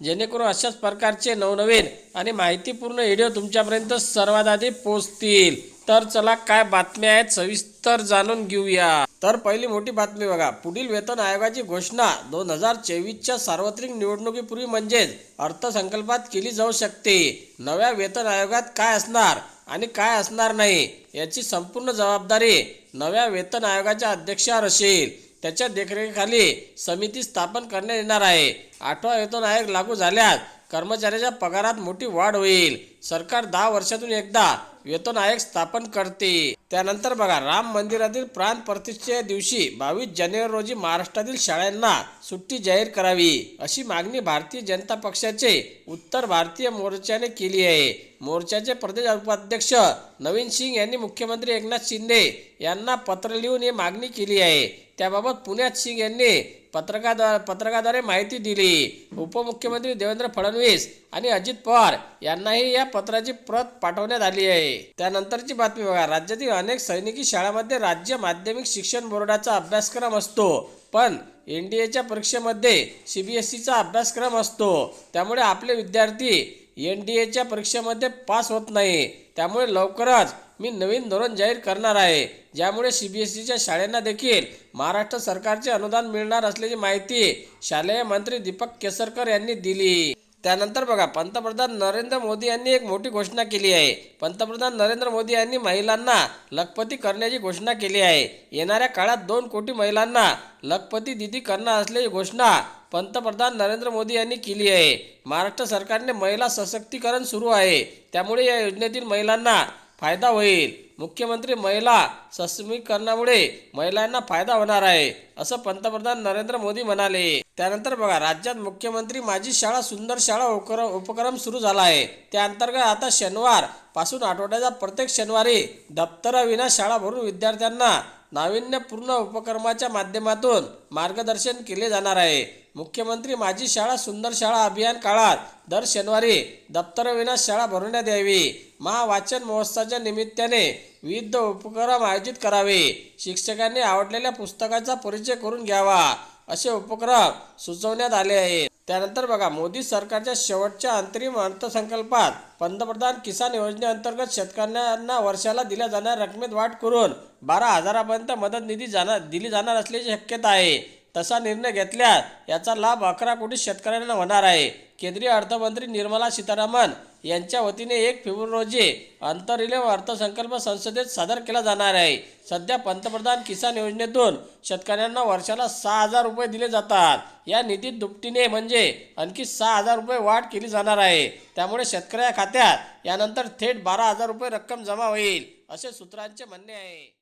जेणेकरून अशाच प्रकारचे नवनवीन आणि माहितीपूर्ण व्हिडिओ तुमच्यापर्यंत सर्वात आधी पोहोचतील. तर चला काय बातम्या आहेत सविस्तर जाणून घेऊया. तर पहिली मोठी बातमी बघा. पुढील वेतन आयोगाची घोषणा दोन हजार चोवीसच्या सार्वत्रिक निवडणुकीपूर्वी म्हणजेच अर्थसंकल्पात केली जाऊ शकते. नव्या वेतन आयोगात काय असणार आणि काय असणार नाही याची संपूर्ण जबाबदारी नव्या वेतन आयोगाच्या अध्यक्षावर असेल त्याच्या देखरेखीखाली समिती स्थापन करण्यात येणार आहे. आठवा वेतन आयोग लागू झाल्यास कर्मचाऱ्याच्या पगारात मोठी वाढ होईल. सरकार दहा वर्षातून एकदा वेतन आयोग स्थापन करते. त्यानंतर बघा राम मंदिरातील प्राण प्रतिष्ठेच्या दिवशी बावीस जानेवारी रोजी महाराष्ट्रातील शाळांना सुट्टी जाहीर करावी अशी मागणी भारतीय जनता पक्षाचे उत्तर भारतीय मोर्चाने केली आहे. मोर्चाचे प्रदेश उपाध्यक्ष नवीन सिंग यांनी मुख्यमंत्री एकनाथ शिंदे यांना पत्र लिहून ही मागणी केली आहे. त्याबाबत पुण्यात सिंग यांनी पत्रकाद्वारे पत्रकाद्वारे माहिती दिली. उपमुख्यमंत्री देवेंद्र फडणवीस आणि अजित पवार यांनाही या पत्राची प्रत पाठवण्यात आली आहे. त्यानंतरची बातमी बघा. राज्यातील अनेक सैनिकी शाळांमध्ये राज्य माध्यमिक शिक्षण बोर्डाचा अभ्यासक्रम असतो. पण एन डी एच्या परीक्षेमध्ये सी बी एस सीचा अभ्यासक्रम असतो. त्यामुळे आपले विद्यार्थी एन डी एच्या परीक्षेमध्ये पास होत नाही. त्यामुळे लवकरच मी नवीन धोरण जाहीर करणार आहे. ज्यामुळे सी बी एस सीच्या शाळांना देखील महाराष्ट्र सरकारचे अनुदान मिळणार असल्याची माहिती शालेय मंत्री दीपक केसरकर यांनी दिली. त्यानंतर बघा पंतप्रधान नरेंद्र मोदी यांनी एक मोठी घोषणा केली आहे. पंतप्रधान नरेंद्र मोदी यांनी महिलांना लखपती करण्याची घोषणा केली आहे. येणाऱ्या काळात दोन कोटी महिलांना लखपती दिदी करणार असल्याची घोषणा पंतप्रधान नरेंद्र मोदी यांनी केली आहे. महाराष्ट्र सरकारने महिला सशक्तीकरण सुरू आहे. त्यामुळे या योजनेतील महिलांना फायदा होईल. मुख्यमंत्री महिला सक्षमीकरणामुळे महिलांना फायदा होणार आहे असं पंतप्रधान नरेंद्र मोदी म्हणाले. त्यानंतर बघा राज्यात मुख्यमंत्री माझी शाळा सुंदर शाळा उपक्रम उपक्रम सुरू झाला आहे. त्या अंतर्गत आता शनिवारपासून आठवड्याचा प्रत्येक शनिवारी दप्तराविना शाळा भरून विद्यार्थ्यांना नाविन्यपूर्ण उपक्रमाच्या माध्यमातून मार्गदर्शन केले जाणार आहे. मुख्यमंत्री माझी शाळा सुंदर शाळा अभियान काळात दर शनिवारी दप्तराविना शाळा भरवण्यात यावी. महावाचन महोत्सवाच्या निमित्ताने विविध उपक्रम आयोजित करावे. शिक्षकांनी आवडलेल्या पुस्तकाचा परिचय करून घ्यावा. असे उपक्रम सुचवण्यात आले आहेत. त्यानंतर बघा मोदी सरकारच्या शेवटच्या अंतरिम अर्थसंकल्पात पंतप्रधान किसान योजनेअंतर्गत शेतकऱ्यांना वर्षाला दिल्या जाणाऱ्या रकमेत वाढ करून बारा हजारापर्यंत मदत निधी जाणार दिली जाणार असल्याची शक्यता आहे. तसा निर्णय घेतल्यास याचा लाभ अकरा कोटी शेतकऱ्यांना होणार आहे. केंद्रीय अर्थमंत्री निर्मला सीतारामन यांच्या वतीने एक फेब्रुवारी रोजी अंतरिम अर्थसंकल्प संसदेत सादर केला जाणार आहे. सध्या पंतप्रधान किसान योजनेतून शेतकऱ्यांना वर्षाला सहा हजार रुपये दिले जातात. या निधीत दुपटीने म्हणजे आणखी सहा हजार रुपये वाढ केली जाणार आहे. त्यामुळे शेतकऱ्या खात्यात यानंतर थेट बारा हजार रुपये रक्कम जमा होईल असे सूत्रांचे म्हणणे आहे.